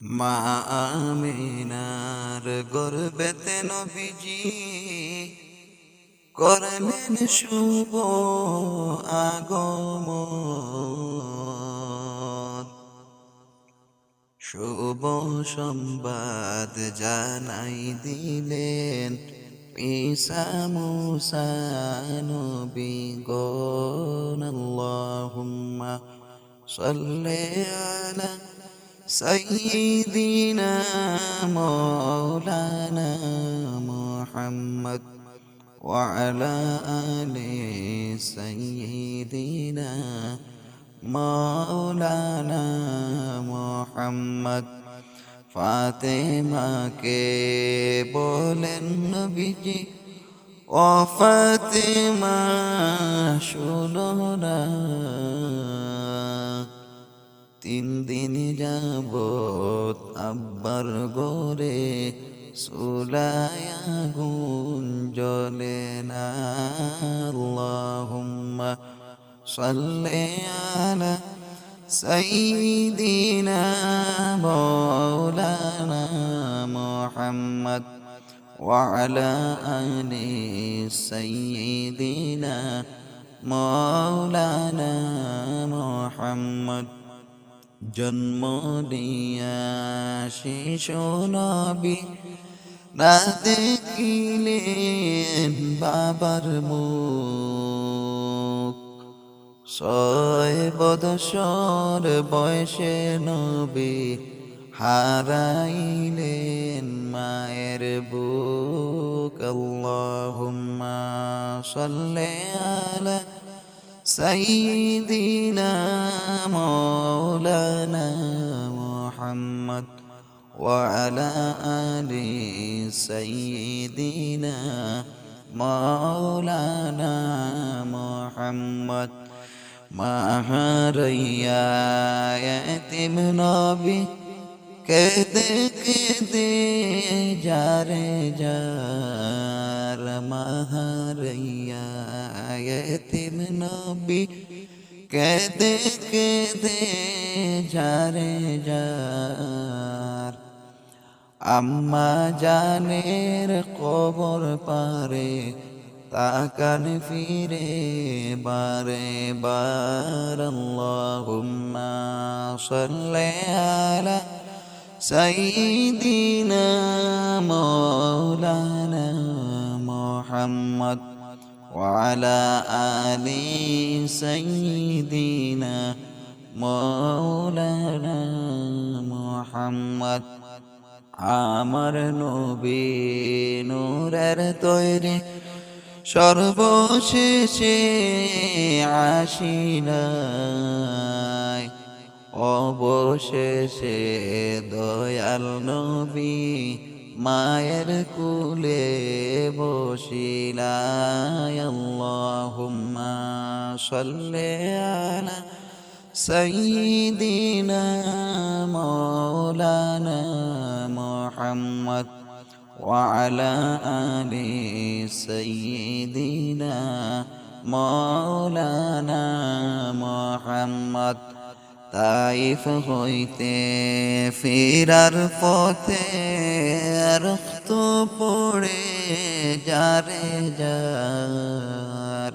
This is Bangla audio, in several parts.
মা আমিনার গর্বেতে নবীজি করলেন শুভ আগম শুভ সম্বাদ জানাই দিলেন ঈসা মুসা নবী। গণ আল্লাহুম্মা سيدنا مولانا محمد وعلى آل سيدنا مولانا محمد ফাতেমাকে বলেন নবীজি ও ফাতেমা শোনো না তিন দিন যাবত আব্বার গোরে সুলায়া গুন জ্বলে না আল্লাহুম্মা সাল্লি আলা সাইয়্যিদিনা মাওলানা মুহাম্মদ وعلى آل سيدنا مولانا محمد জন্ম দিয়া শিশু নবী না দেখিলেন বাবার মুখ। ছয় বদশর বয়সে নবী হারাইলেন মায়ের বুক। আল্লাহুম্মা সাল্লি আলা سيدنا مولانا محمد وعلى آل سيدنا مولانا محمد. رعایت منابی كد كد جار جار. ما رعایت তিন নবী কেদে কেদে যারে যার আম্মা জানের কবর পারে তাকান ফিরে বারে বার আল্লাহুম্মা সাল্লি আলা সাইয়্যিদিনা মাওলানা মুহাম্মদ وعلى آل سيدنا مولانا محمد আমার নবী নূরের তৈরি সর্বশেষে আসিনায় অবশেষে দয়াল নবী মায়ের কুলে বসিলায় আল্লাহুম্মা সাল্লি আলা সাইয়্যিদিনা মাওলানা মুহাম্মদ وعلى آل سيدنا مولانا محمد তাইফ হইতে ফিরার পথে রক্ত পড়ে যারে যার।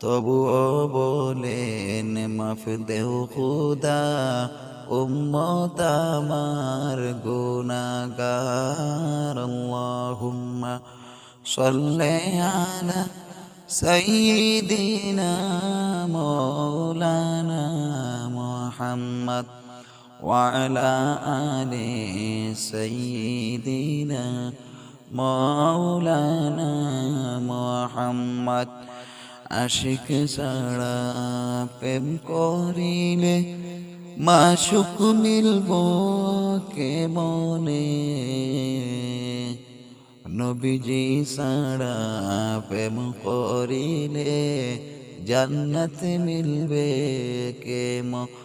তবুও বলেন, মাফ দেহ খুদা, উম্মত আমার গুনাগার আল্লাহুম্মা সল্লে আলা সাইয়্যিদিনা মাওলানা মুহাম্মদ। وعلى آل سيدنا مولانا محمد আশিক ছাড়া প্রেম করিলে মাসুক মিলব কে মনে নবীজি সাড়া প্রেম করিলে জান্নাত মিলবে কে মনে